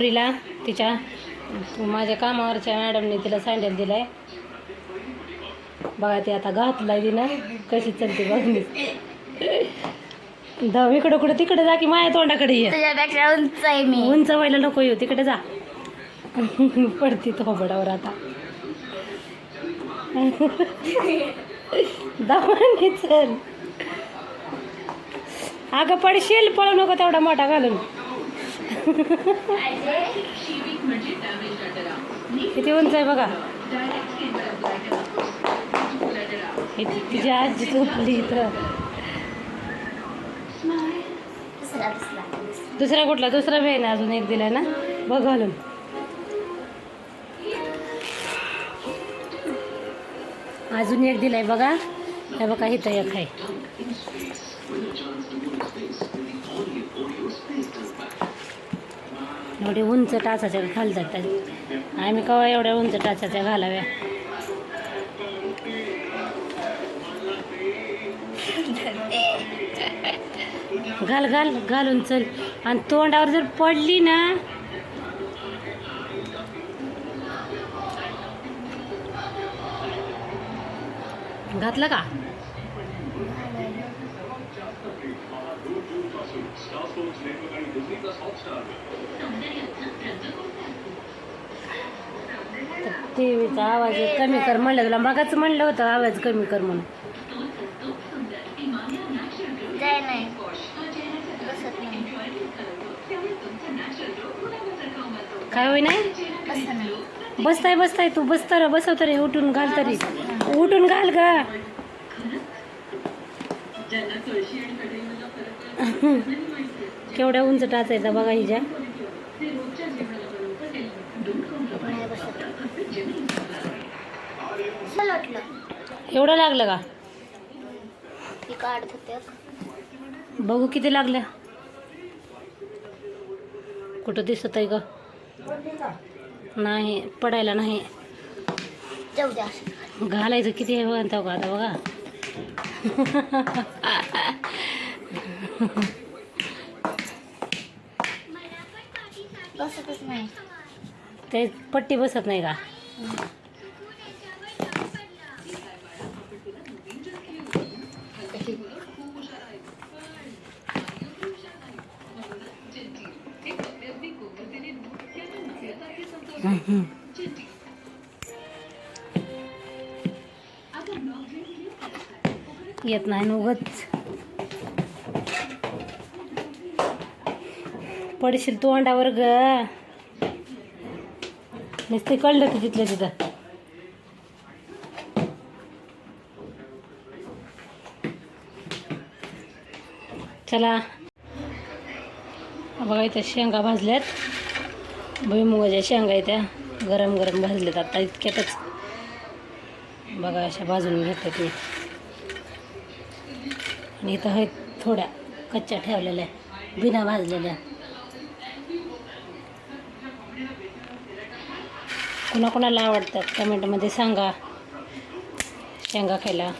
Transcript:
परीला तिच्या माझ्या कामावरच्या मॅडमने तिला सँडल दिलाय. बघा ते आता घातलाय तिनं. कशी चलते बघ मी धाव इकडं कुठं तिकडे जा की माझ्या तोंडाकडे ये. तुझ्यापेक्षा उंच आहे मी. उंच व्हायला नको येऊ तिकडे जा. पडती थोबडावर आता. दामाने चल. अगं पडशील पळू नको तेवढा मोठा घालून. किती उंच आहे बघा. तिची आजी झोपली इथं. दुसरा कुठला? दुसरा वेळ ना अजून एक दिलाय ना? बघ घालून. अजून एक दिलाय बघा. हे बघा इथं एक आहे. एवढे उंच टाचाच्या घालतात आम्ही कवा एवढ्या उंच टाचाच्या घालाव्या? घाल घाल घालून चल. आणि तोंडावर जर पडली ना घातलं का? टी व्हीचा आवाज कमी कर म्हणलं तुला मगाच म्हणलं होतं आवाज कमी कर म्हणून. काय होई नाही. बसत नाही. बसताय बसताय तू बसता रे बसव तरी उठून घाल तरी. उठून घाल ग. केवढ्या उंच टाचायचा बघा हिच्या नाही बसत चल वाटलं एवढं लागलं का? बघू किती लागल्या. कुठं दिसत आहे ग? नाही पडायला नाही. घालायचं किती आहे म्हणतो का आता बघा. ते पट्टी बसत नाही का? येत नाही ना उगच पडशील तोंडावर ग. नुसते कळलं की तिथलं तिथं. चला. बघा इथं शेंगा भाजल्यात. भुईमुगाच्या शेंगा इथ्या गरम गरम भाजल्यात आता इतक्यातच. बघा अशा भाजून घेतात मी आणि इथं आहेत थोड्या कच्च्या ठेवलेल्या बिना भाजलेल्या. कुणाकुणाला आवडतात कमेंटमध्ये सांगा. शेंगा खायला.